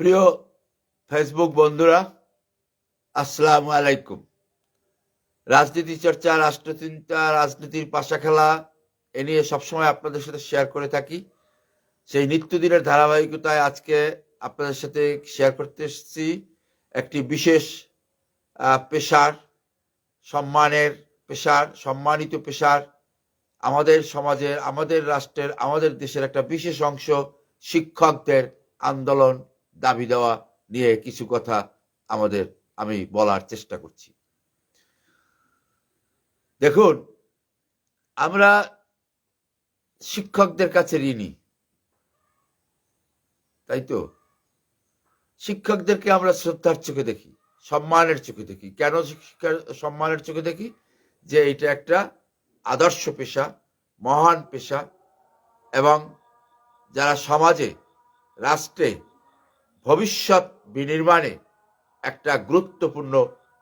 প্রিয় ফেসবুক বন্ধুরা, আসসালামু আলাইকুম। রাজনীতি চর্চা, রাষ্ট্রচিন্তা, রাজনীতির পাশা খেলা এ নিয়ে সবসময় আপনাদের সাথে শেয়ার করে থাকি। সেই নিত্যদিনের ধারাবাহিকতায় আজকে আপনাদের সাথে শেয়ার করতে এসেছি একটি বিশেষ পেশার, সম্মানের পেশার, সম্মানিত পেশার, আমাদের সমাজের, আমাদের রাষ্ট্রের, আমাদের দেশের একটা বিশেষ অংশ শিক্ষকদের আন্দোলন দাবি দেওয়া নিয়ে কিছু কথা আমাদের, আমি বলার চেষ্টা করছি। দেখুন, আমরা শিক্ষকদের কাছে ঋণী। তাই তো? শিক্ষকদেরকে আমরা শ্রদ্ধার চোখে দেখি, সম্মানের চোখে দেখি। কেন সম্মানের চোখে দেখি? যে এটা একটা আদর্শ পেশা, মহান পেশা এবং যারা সমাজে, রাষ্ট্রে ভবিষ্যৎ বিনির্মাণে একটা গুরুত্বপূর্ণ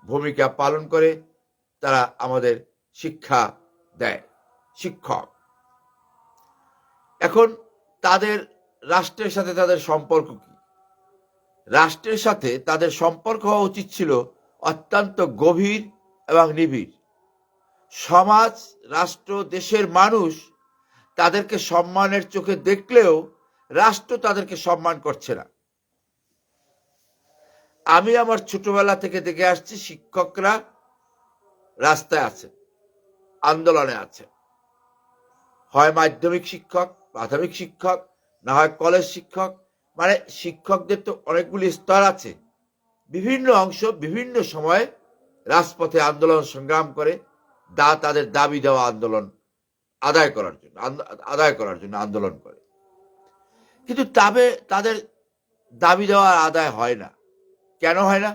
ভূমিকা পালন করে তারা আমাদের শিক্ষা দেয়, শিক্ষক। এখন তাদের রাষ্ট্রের সাথে তাদের সম্পর্ক কি? রাষ্ট্রের সাথে তাদের সম্পর্ক হওয়া উচিত ছিল অত্যন্ত গভীর এবং নিবিড়। সমাজ, রাষ্ট্র, দেশের মানুষ তাদেরকে সম্মানের চোখে দেখলেও রাষ্ট্র তাদেরকে সম্মান করছে না। আমি আমার ছোটবেলা থেকে দেখে আসছি শিক্ষকরা রাস্তায় আছে, আন্দোলনে আছে। হয় মাধ্যমিক শিক্ষক, প্রাথমিক শিক্ষক, না হয় কলেজ শিক্ষক মানে শিক্ষকদের তো অনেকগুলি স্তর আছে। বিভিন্ন অংশ বিভিন্ন সময়ে রাজপথে আন্দোলন সংগ্রাম করে দা তাদের দাবি দেওয়া আন্দোলন আদায় করার জন্য আদায় করার জন্য আন্দোলন করে। কিন্তু তবে তাদের দাবি দেওয়া আদায় হয় না। কেন হয় না?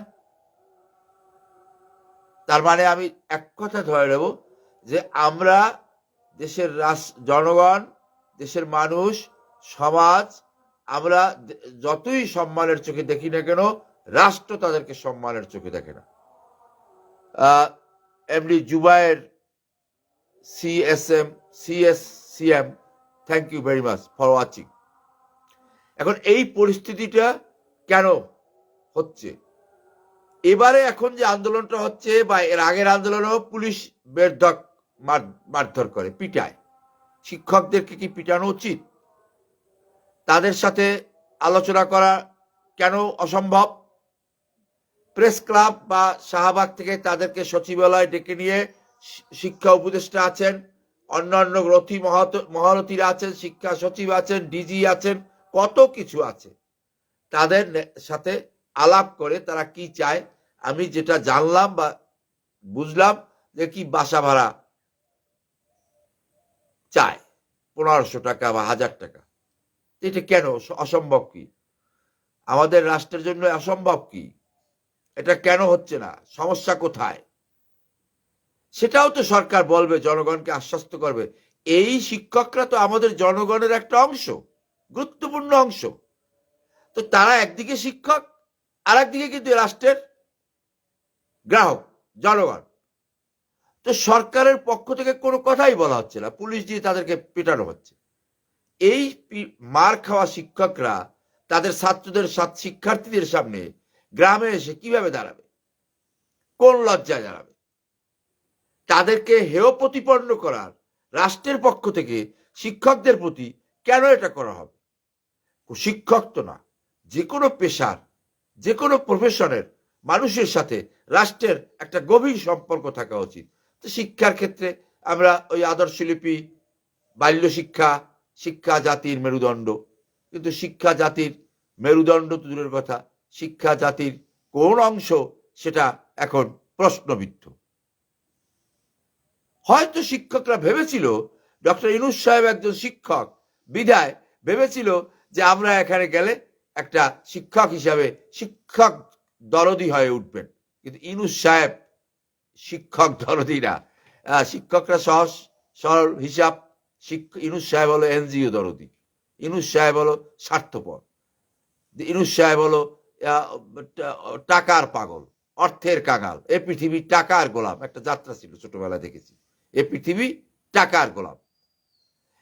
তার মানে আমি এক কথা ধরে নেব যে আমরা দেশের জনগণ, দেশের মানুষ, সমাজ, আমরা যতই সম্মানের চোখে দেখি না কেন, রাষ্ট্র তাদেরকে সম্মানের চোখে দেখে না। MD Zubair CSM CSCM thank you very much for watching এখন এই পরিস্থিতিটা কেন হচ্ছে। এবারে এখন যে আন্দোলনটা হচ্ছে বা এর আগের আন্দোলনেও পুলিশ বেরধক মার- মারধর করে, পিটায়। শিক্ষকদেরকে কি পিটানো উচিত? তাদের সাথে আলোচনা করা কেন অসম্ভব? প্রেস ক্লাব বা শাহবাগ থেকে তাদেরকে সচিবালয় ডেকে নিয়ে শিক্ষা উপদেষ্টা আছেন, অন্যান্য রথী মহারথীরা আছেন, শিক্ষা সচিব আছেন, ডিজি আছেন, কত কিছু আছে। তাদের সাথে আলাপ করে তারা কি চায়, আমি যেটা জানলাম বা বুঝলাম যে কি বাসা ভাড়া চায়, পনেরোশো টাকা বা হাজার টাকা। এটা কেন? অসম্ভব কি? আমাদের রাষ্ট্রের জন্য অসম্ভব কি? এটা কেন হচ্ছে না? সমস্যা কোথায়? সেটাও তো সরকার বলবে, জনগণকে আশ্বস্ত করবে। এই শিক্ষকরা তো আমাদের জনগণের একটা অংশ, গুরুত্বপূর্ণ অংশ। তো তারা একদিকে শিক্ষক আর একদিকে কিন্তু রাষ্ট্রের গ্রাহক, জনগণ। তো সরকারের পক্ষ থেকে কোনো কথাই বলা হচ্ছে না। পুলিশ দিয়ে তাদেরকে পেটানো হচ্ছে। এই মার খাওয়া শিক্ষকরা তাদের ছাত্রদের শিক্ষার্থীদের সামনে গ্রামে এসে কীভাবে দাঁড়াবে? কোন লজ্জায় দাঁড়াবে? তাদেরকে হেয় প্রতিপন্ন করার রাষ্ট্রের পক্ষ থেকে শিক্ষকদের প্রতি কেন এটা করা হবে? শিক্ষক তো না, যে কোনো পেশার যে কোনো প্রফেশনের মানুষের সাথে রাষ্ট্রের একটা গভীর সম্পর্ক থাকা উচিত। তো শিক্ষার ক্ষেত্রে আমরা ওই আদর্শলিপি বাল্য শিক্ষা শিক্ষা জাতির মেরুদণ্ড। কিন্তু শিক্ষা জাতির মেরুদণ্ড তো দূরের কথা, শিক্ষা জাতির কোন অংশ সেটা এখন প্রশ্নবিদ্ধ। হয়তো শিক্ষকরা ভেবেছিল, ডক্টর ইনুস সাহেব একজন শিক্ষক বিদায় ভেবেছিল যে আমরা এখানে গেলে একটা শিক্ষক হিসাবে শিক্ষক দরদি হয়ে উঠবেন। কিন্তু ইনুস সাহেব শিক্ষক দরদি না। শিক্ষকরা সহজ, সরল হিসাব ইনুস সাহেব হলো এনজিও দরদি। ইনুস সাহেব হলো স্বার্থপর। ইনুস সাহেব হলো টাকার পাগল, অর্থের কাঙাল। এ পৃথিবী টাকার গোলাম। একটা যাত্রা ছিল ছোটবেলায় দেখেছি। এ পৃথিবী টাকার গোলাম।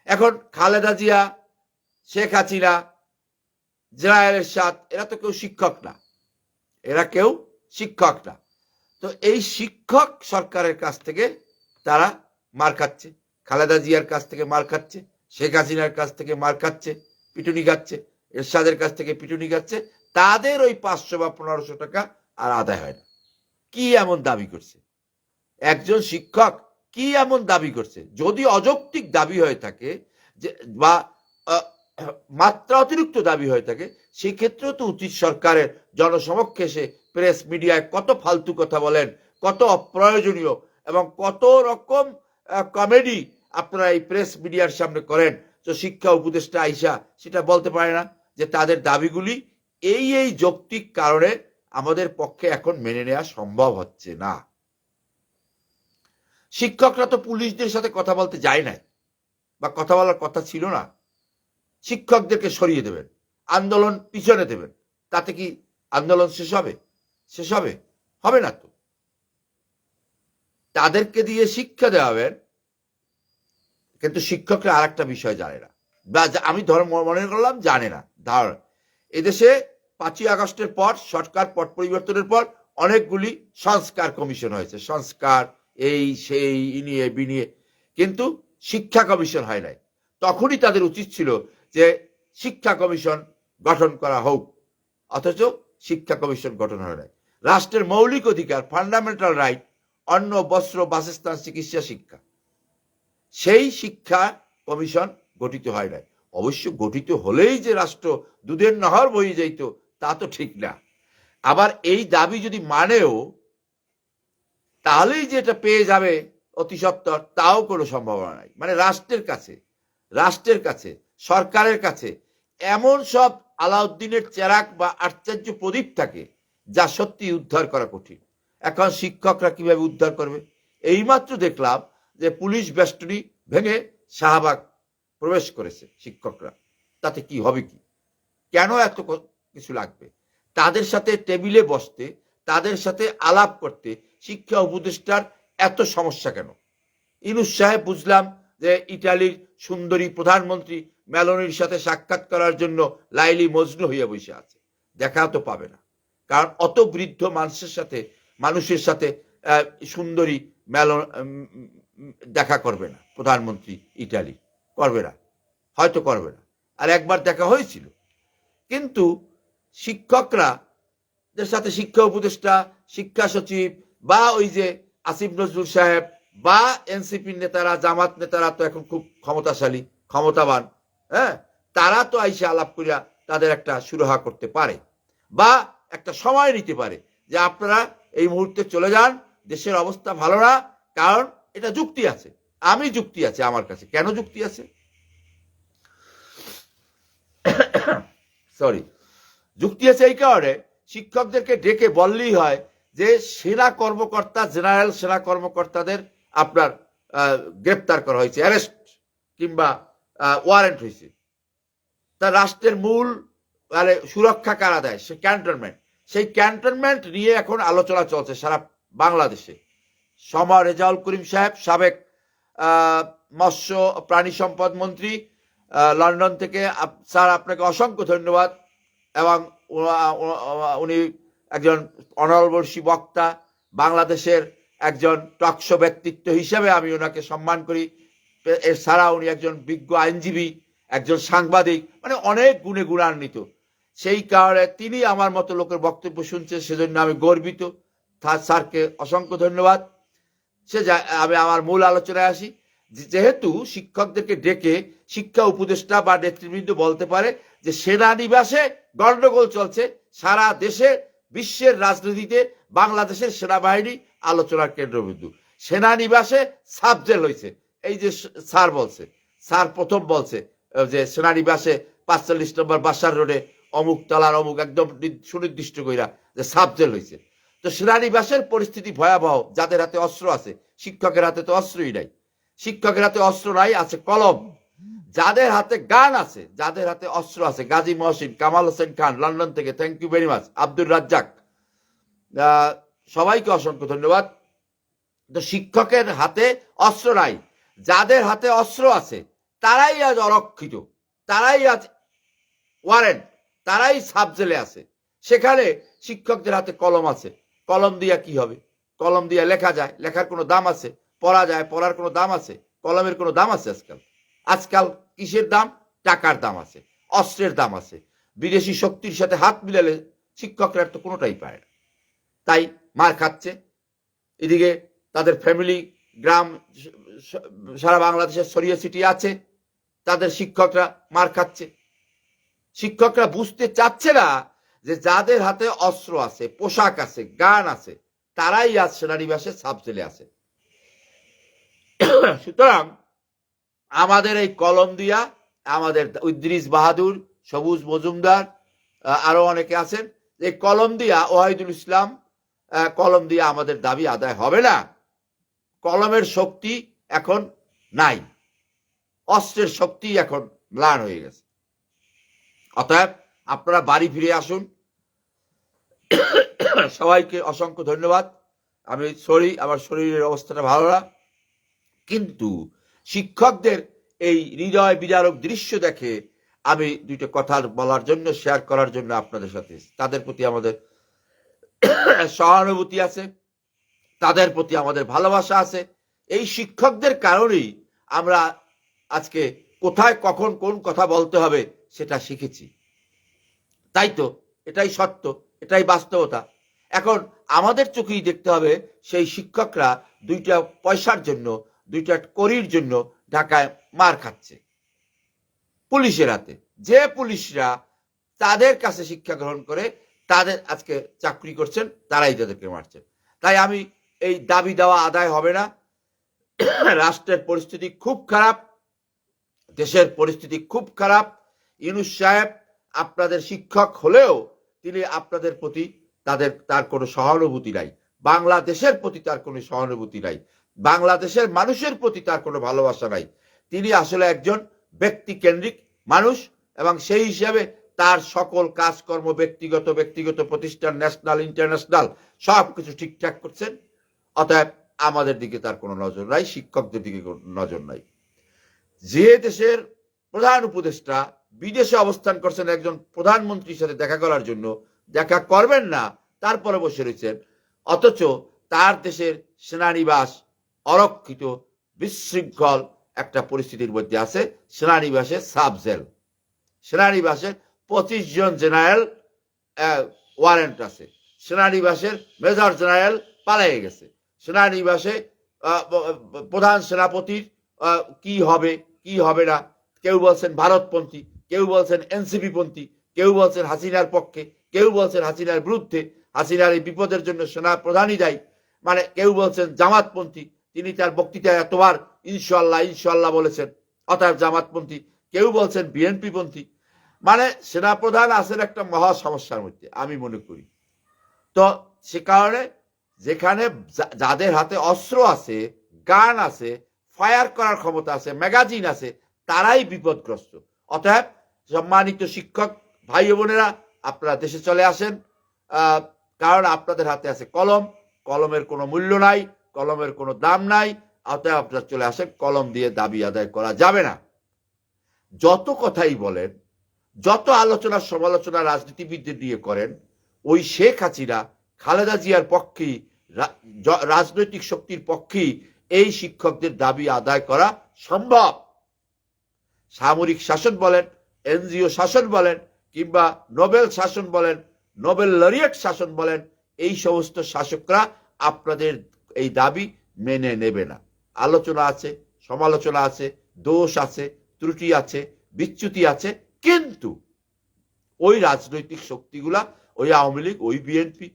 এখন খালেদা জিয়া, শেখ হাসিনা জেনারেল এরশাদ এরা তো কেউ শিক্ষক না। এরা কেউ শিক্ষক না। তো এই শিক্ষক সরকারের কাছ থেকে তারা মার খাচ্ছে। খালেদা জিয়ার কাছ থেকে মার খাচ্ছে, শেখ হাসিনার কাছ থেকে মার খাচ্ছে, পিটুনি খাচ্ছে, এরশাদের কাছ থেকে পিটুনি খাচ্ছে। তাদের ওই পাঁচশো বা পনেরোশো টাকা আর আদায় হয় না। কি এমন দাবি করছে? একজন শিক্ষক কি এমন দাবি করছে? যদি অযৌক্তিক দাবি হয়ে থাকে যে বা মাত্রা অতিরিক্ত দাবি হয়ে থাকে, সেই ক্ষেত্রেও তো উচিত সরকারের জনসমক্ষে এসে প্রেস মিডিয়ায় কত ফালতু কথা বলেন, কত অপ্রয়োজনীয় এবং কত রকম কমেডি আপনারা এই প্রেস মিডিয়ার সামনে করেন। তো শিক্ষা উপদেষ্টা আইসা সেটা বলতে পারে না যে তাদের দাবিগুলি এই এই যৌক্তিক কারণে আমাদের পক্ষে এখন মেনে নেওয়া সম্ভব হচ্ছে না। শিক্ষকরা তো পুলিশদের সাথে কথা বলতে যায় নাই বা কথা বলার কথা ছিল না। শিক্ষকদেরকে সরিয়ে দেবেন, আন্দোলন পিছনে দেবেন। তাতে কি আন্দোলন শেষ হবে? শেষ হবে? হবে না তো। তাদেরকে দিয়ে শিক্ষা দেওয়াবেন কিন্তু শিক্ষকরা আর একটা বিষয় জানে না। আমি ধর মনে করলাম জানে না। ধারণা এদেশে পাঁচই আগস্টের পর সরকার পট পরিবর্তনের পর অনেকগুলি সংস্কার কমিশন হয়েছে। সংস্কার এই, সেই ইনিয়ে বিনিয়ে কিন্তু শিক্ষা কমিশন হয় নাই। তখনই তাদের উচিত ছিল যে শিক্ষা কমিশন গঠন করা হোক, অথচ শিক্ষা কমিশন গঠন হয় নাই। রাষ্ট্রের মৌলিক অধিকার ফান্ডামেন্টাল রাইট অন্ন, বস্ত্র, বাসস্থান, চিকিৎসা, শিক্ষা, সেই শিক্ষা কমিশন গঠিত হয় নাই। অবশ্য গঠিত হলেই যে রাষ্ট্র দুধের নহর বয়ে যাইত, তা তো ঠিক না। আবার এই দাবি যদি মানেও, তাহলেই যে এটা পেয়ে যাবে অতি সত্বর, তাও কোনো সম্ভাবনা নাই। মানে রাষ্ট্রের কাছে রাষ্ট্রের কাছে সরকারের কাছে এমন সব আলাউদ্দিনের চেরাক বা আশ্চর্য প্রদীপ থাকে যা সত্যি উদ্ধার করা কঠিন। এখন শিক্ষকরা কীভাবে উদ্ধার করবে? এইমাত্র দেখলাম যে পুলিশ বেষ্টনী ভেঙে শাহবাগ প্রবেশ করেছে শিক্ষকরা। তাতে কি হবে কি? কেন এত কিছু লাগবে? তাদের সাথে টেবিলে বসতে, তাদের সাথে আলাপ করতে শিক্ষা উপদেষ্টার এত সমস্যা কেন? ইনুস সাহেব বুঝলাম যে ইটালির সুন্দরী প্রধানমন্ত্রী মেলনির সাথে সাক্ষাৎ করার জন্য লাইলি মজনু হইয়া বসে আছে। দেখা তো পাবে না। কারণ অত বৃদ্ধ মানুষের সাথে মানুষের সাথে সুন্দরী মেলন দেখা করবে না। প্রধানমন্ত্রী ইটালি। করবে না। হয়তো করবে না। আর একবার দেখা হয়েছিল। কিন্তু শিক্ষকরা সাথে শিক্ষা উপদেষ্টা, শিক্ষা সচিব বা ওই যে আসিফ নজরুল সাহেব বা এনসিপির নেতারা, জামাত নেতারা তো এখন খুব ক্ষমতাশালী, ক্ষমতাবান। হ্যাঁ? তারা তো আইসা আলাপ করিয়া তাদের একটা সুরাহা করতে পারে বা একটা সময় নিতে পারে যে আপনারা এই মুহূর্তে চলে যান, দেশের অবস্থা ভালো না, কারণ এটা যুক্তি আছে। আমি যুক্তি আছে আমার কাছে। কেন যুক্তি আছে? সরি যুক্তি আছে এই কারণে শিক্ষকদেরকে ডেকে বললেই হয় যে সেনা কর্মকর্তা, জেনারেল সেনা কর্মকর্তাদের আপনার গ্রেপ্তার করা হয়েছে, অ্যারেস্ট কিংবা ওয়ারেন্ট হয়েছে। তা রাষ্ট্রের মূল মানে সুরক্ষা কারা দেয়? সে ক্যান্টনমেন্ট সেই ক্যান্টনমেন্ট নিয়ে এখন আলোচনা চলছে সারা বাংলাদেশে। সমা রেজাউল করিম সাহেব, সাবেক মৎস্য প্রাণী সম্পদ মন্ত্রী লন্ডন থেকে স্যার, আপনাকে অসংখ্য ধন্যবাদ। এবং উনি একজন অনলবর্ষী বক্তা, বাংলাদেশের একজন টকশো ব্যক্তিত্ব হিসেবে আমি ওনাকে সম্মান করি। এছাড়া উনি একজন বিজ্ঞ আইনজীবী, একজন সাংবাদিক মানে অনেক গুণে গুণান্বিত। সেই কারণে তিনি আমার মতো লোকের বক্তব্য শুনছে সেজন্য আমি গর্বিত। স্যারকে অসংখ্য ধন্যবাদ। সে আমি আমার মূল আলোচনায় আসি। যেহেতু শিক্ষকদেরকে ডেকে শিক্ষা উপদেষ্টা বা নেতৃবৃন্দ বলতে পারে যে, সেনানিবাসে গন্ডগোল চলছে, সারা দেশে, বিশ্বের রাজনীতিতে বাংলাদেশের সেনাবাহিনী আলোচনার কেন্দ্রবিন্দু। সেনানিবাসে সাবজেল হয়েছে এই যে স্যার বলছে, স্যার প্রথম বলছে যে সেনানিবাসে পাঁচচল্লিশ নম্বর বাসার রোডে অমুক তালার অমুক একদম সুনির্দিষ্ট কইরা যে সাবজেল হয়েছে তো সেনানিবাসের পরিস্থিতি ভয়াবহ, যাদের হাতে অস্ত্র আছে, শিক্ষকের হাতে তো অস্ত্রই নাই। শিক্ষকের হাতে অস্ত্র নাই, আছে কলম। যাদের হাতে গান আছে, যাদের হাতে অস্ত্র আছে, গাজী মহসিন, কামাল হোসেন খান, লন্ডন থেকে thank you very much Abdur Razzak. সবাইকে অসংখ্য ধন্যবাদ। তো শিক্ষকের হাতে অস্ত্র নাই যাদের হাতে অস্ত্র আছে, তারাই আজ অরক্ষিত, তারাই আজ ওয়ারেন্ট তারাই সাবজেলে আছে। সেখানে শিক্ষকদের হাতে কলম আছে। কলম দিয়া কি হবে? কলম দিয়া লেখা যায়, লেখার কোনো দাম আছে, পড়া যায়, পড়ার কোনো দাম আছে, কলমের কোনো দাম আছে আজকাল। আজকাল কিসের দাম? টাকার দাম আছে, অস্ত্রের দাম আছে। বিদেশি শক্তির সাথে হাত মিলালে শিক্ষকরা তো কোনোটাই পায় না। তাই মার খাচ্ছে। এদিকে তাদের ফ্যামিলি গ্রাম, সারা বাংলাদেশের ছড়িয়ে ছিটিয়ে আছে, তাদের শিক্ষকরা মার খাচ্ছে। শিক্ষকরা বুঝতে চাচ্ছে না যে যাদের হাতে অস্ত্র আছে, পোশাক আছে, গান আছে, তারাই আজ সেনানিবাসে সাবজেলে আছে। সুতরাং আমাদের এই কলম দিয়া আমাদের উদ্রিস বাহাদুর, সবুজ মজুমদার আরও অনেকে আছেন এই কলম দিয়া ওয়াহিদুল ইসলাম কলম দিয়ে আমাদের দাবি আদায় হবে না। কলমের শক্তি এখন নাই। অস্ত্রের শক্তি এখন ম্লান হয়ে গেছে। অতএব আপনারা বাড়ি ফিরে আসুন। সবাইকে অসংখ্য ধন্যবাদ। আমি সরি, আমার শরীরের অবস্থাটা ভালো না। কিন্তু শিক্ষকদের এই হৃদয় বিদারক দৃশ্য দেখে আমি দুইটা কথা বলার জন্য শেয়ার করার জন্য আপনাদের সাথে। তাদের প্রতি আমাদের সহানুভূতি আছে। তাদের প্রতি আমাদের ভালোবাসা আছে। এই শিক্ষকদের কারণেই আমরা আজকে কোথায়, কখন, কোন কথা বলতে হবে সেটা শিখেছি। তাই তো? এটাই সত্য, এটাই বাস্তবতা। এখন আমাদের চোখেই দেখতে হবে সেই শিক্ষকরা দুইটা পয়সার জন্য, দুইটা করির জন্য ঢাকায় মার খাচ্ছে। পুলিশের হাতে। যে পুলিশরা তাদের কাছে শিক্ষা গ্রহণ করে, তাদের আজকে চাকরি করছেন, তারাই তাদেরকে মারছেন তাই আমি এই দাবি দেওয়া আদায় হবে না। রাষ্ট্রের পরিস্থিতি খুব খারাপ, দেশের পরিস্থিতি খুব খারাপ। ইউনুস সাহেব আপনাদের শিক্ষক হলেও তিনি আপনাদের প্রতি তাদের, তার কোনো সহানুভূতি নাই। বাংলাদেশের প্রতি তার কোনো সহানুভূতি নাই। বাংলাদেশের মানুষের প্রতি তার কোনো ভালোবাসা নাই। তিনি আসলে একজন ব্যক্তি কেন্দ্রিক মানুষ এবং সেই হিসাবে তার সকল কাজকর্ম ব্যক্তিগত ব্যক্তিগত প্রতিষ্ঠান, ন্যাশনাল, ইন্টারন্যাশনাল সব কিছু ঠিকঠাক করছেন। অতএব আমাদের দিকে তার কোনো নজর নাই, শিক্ষকদের দিকে নজর নাই। যে দেশের প্রধান উপদেষ্টা বিদেশে অবস্থান করছেন একজন প্রধানমন্ত্রীর সাথে দেখা করার জন্য, দেখা করবেন না, তারপরে বসে রয়েছেন। অথচ তার দেশের সেনানিবাস অরক্ষিত, বিশৃঙ্খল একটা পরিস্থিতির মধ্যে আছে, সেনানিবাসে সাব জেল সেনানিবাসে পঁচিশ জন জেনারেল ওয়ারেন্ট আছে। সেনানিবাসের মেজর জেনারেল পালিয়ে গেছে। সেনানিবাসে প্রধান সেনাপতির কি হবে কি হবে না? কেউ বলছেন ভারতপন্থী, কেউ বলছেন এনসিপি পন্থী কেউ বলছেন হাসিনার পক্ষে, কেউ বলছেন হাসিনার বিরুদ্ধে, হাসিনার এই বিপদের জন্য সেনা প্রধানই দায়ী। মানে কেউ বলছেন জামাতপন্থী, তিনি তার বক্তৃতায় এতবার ইনশাল্লাহ ইনশাল্লাহ বলেছেন অর্থাৎ জামাতপন্থী, কেউ বলছেন বিএনপি পন্থী মানে সেনাপ্রধান আছেন একটা মহা সমস্যার মধ্যে, আমি মনে করি। তো সে কারণে যেখানে যাদের হাতে অস্ত্র আছে, গান আছে, ফায়ার করার ক্ষমতা আছে, ম্যাগাজিন আছে, তারাই বিপদগ্রস্ত। অতএব সম্মানিত শিক্ষক, ভাই বোনেরা, আপনারা দেশে চলে আসেন। কারণ আপনাদের হাতে আছে কলম। কলমের কোনো মূল্য নাই, কলমের কোনো দাম নাই। অতএব আপনারা চলে আসেন, কলম দিয়ে দাবি আদায় করা যাবে না। যত কথাই বলেন, যত আলোচনা সমালোচনা রাজনীতিবিদদের দিয়ে করেন, ওই শেখ হাসিনা, খালেদা জিয়ার পক্ষেই রাজনৈতিক শক্তির পক্ষেই এই শিক্ষকদের দাবি আদায় করা সম্ভব। সামরিক শাসন বলেন, এনজিও শাসন বলেন, কিংবা নোবেল শাসন বলেন, নোবেল লরিয়েট শাসন বলেন, এই সমস্ত শাসকরা আপনাদের এই দাবি মেনে নেবে না। আলোচনা আছে, সমালোচনা আছে, দোষ আছে, ত্রুটি আছে, বিচ্যুতি আছে, কিন্তু ওই রাজনৈতিক শক্তিগুলা, ওই আওয়ামী লীগ, ওই বিএনপি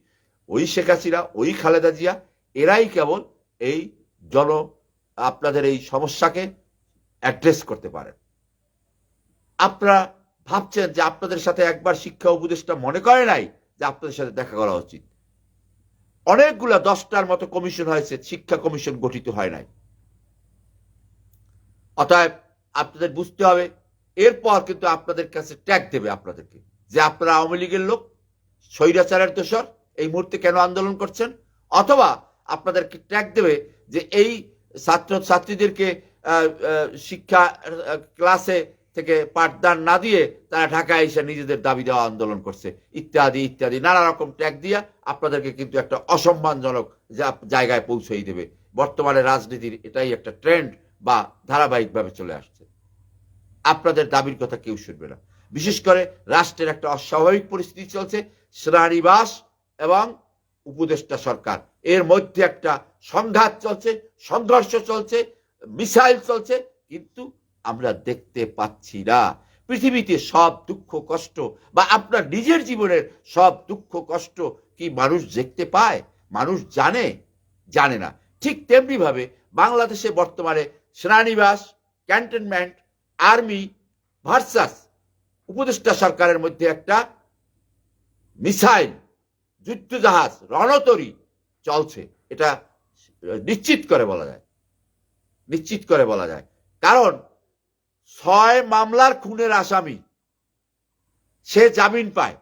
ওই শেখ হাসিনা, ওই খালেদা জিয়া, এরাই কেবল এই জন, আপনাদের এই সমস্যাকে অ্যাড্রেস করতে পারেন। আপনারা ভাবছেন যে আপনাদের সাথে একবার শিক্ষা উপদেষ্টা মনে করে নাই যে আপনাদের সাথে দেখা করা উচিত। অনেকগুলা দশটার মতো কমিশন হয়েছে, শিক্ষা কমিশন গঠিত হয় নাই। অতএব আপনাদের বুঝতে হবে, এরপর কিন্তু আপনাদের কাছে ট্যাগ দেবে আপনাদেরকে যে আপনারা আওয়ামী লীগের লোক, স্বৈরাচারের দোষর এই মুহূর্তে কেন আন্দোলন করছেন? অথবা আপনাদেরকে ট্যাগ দেবে যে এই ছাত্র ছাত্রীদেরকে শিক্ষা ক্লাসে থেকে পাঠদান না দিয়ে তারা ঢাকায় এসে নিজেদের দাবি দেওয়া আন্দোলন করছে। ইত্যাদি ইত্যাদি, নানা রকম ট্যাগ দিয়ে আপনাদেরকে কিন্তু একটা অসম্মানজনক জায়গায় পৌঁছেই দেবে। বর্তমানে রাজনীতির এটাই একটা ট্রেন্ড বা ধারাবাহিকভাবে চলে আসছে। আপনাদের দাবির কথা কেউ শুনবে না। বিশেষ করে রাষ্ট্রের একটা অস্বাভাবিক পরিস্থিতি চলছে। সেনানিবাস এবং উপদেষ্টা সরকার। এর মধ্যে একটা সংঘাত চলছে, সংঘর্ষ চলছে, মিসাইল চলছে, কিন্তু আমরা দেখতে পাচ্ছি না। পৃথিবীতে সব দুঃখ, কষ্ট বা আপনার নিজের জীবনের সব দুঃখ, কষ্ট কি মানুষ দেখতে পায়? মানুষ জানে? জানে না। ঠিক তেমনি ভাবে বাংলাদেশে বর্তমানে সেনানিবাস, ক্যান্টনমেন্ট, আর্মি ভার্সাস উপদেষ্টা সরকারের মধ্যে একটা মিসাইল যুদ্ধজাহাজ রণতরী চলছে। এটা নিশ্চিত করে বলা যায়। নিশ্চিত করে বলা যায়। কারণ ছয় মামলার খুনের আসামি সে জামিন পায়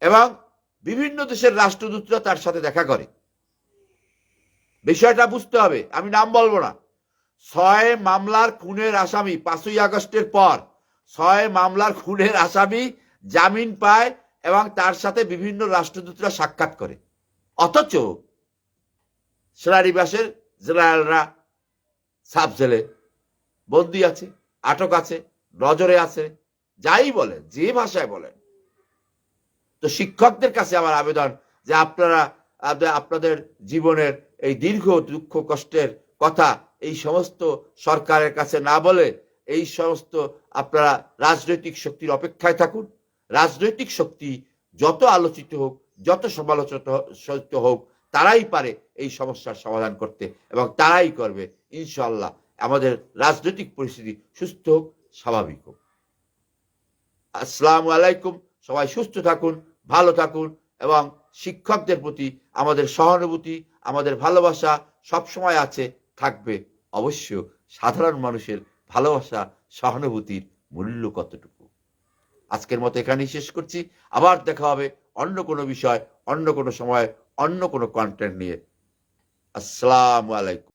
এবং বিভিন্ন দেশের রাষ্ট্রদূতরা তার সাথে দেখা করে। বিষয়টা বুঝতে হবে, আমি নাম বলব না। ছয় মামলার খুনের আসামি, পাঁচই আগস্টের পর ছয় মামলার খুনের আসামি জামিন পায় এবং তার সাথে বিভিন্ন রাষ্ট্রদূতরা সাক্ষাৎ করে। অথচ সেনানিবাসের জেনারেলরা সাব জেলে বন্দি আছে, আটক আছে, নজরে আছে, যাই বলেন, যে ভাষায় বলেন। তো শিক্ষকদের কাছে আমার আবেদন যে আপনারা আপনাদের- জীবনের এই দীর্ঘ দুঃখ কষ্টের কথা এই সমস্ত সরকারের কাছে না বলে এই সমস্ত আপনারা রাজনৈতিক শক্তির অপেক্ষায় থাকুন। রাজনৈতিক শক্তি যত আলোচিত হোক, যত সমালোচিত হোক তারাই পারে এই সমস্যার সমাধান করতে এবং তারাই করবে ইনশাল্লাহ আমাদের রাজনৈতিক পরিস্থিতি সুস্থ হোক, স্বাভাবিক হোক। আসসালামু আলাইকুম। সবাই সুস্থ থাকুন, ভালো থাকুন এবং শিক্ষকদের প্রতি আমাদের সহানুভূতি, আমাদের ভালোবাসা সবসময় আছে, থাকবে। অবশ্য সাধারণ মানুষের ভালোবাসা, সহানুভূতির মূল্য কতটুকু? আজকের মতো এখানেই শেষ করছি। আবার দেখা হবে অন্য কোনো বিষয়, অন্য কোনো সময়, অন্য কোনো কন্টেন্ট নিয়ে। আসসালামু আলাইকুম।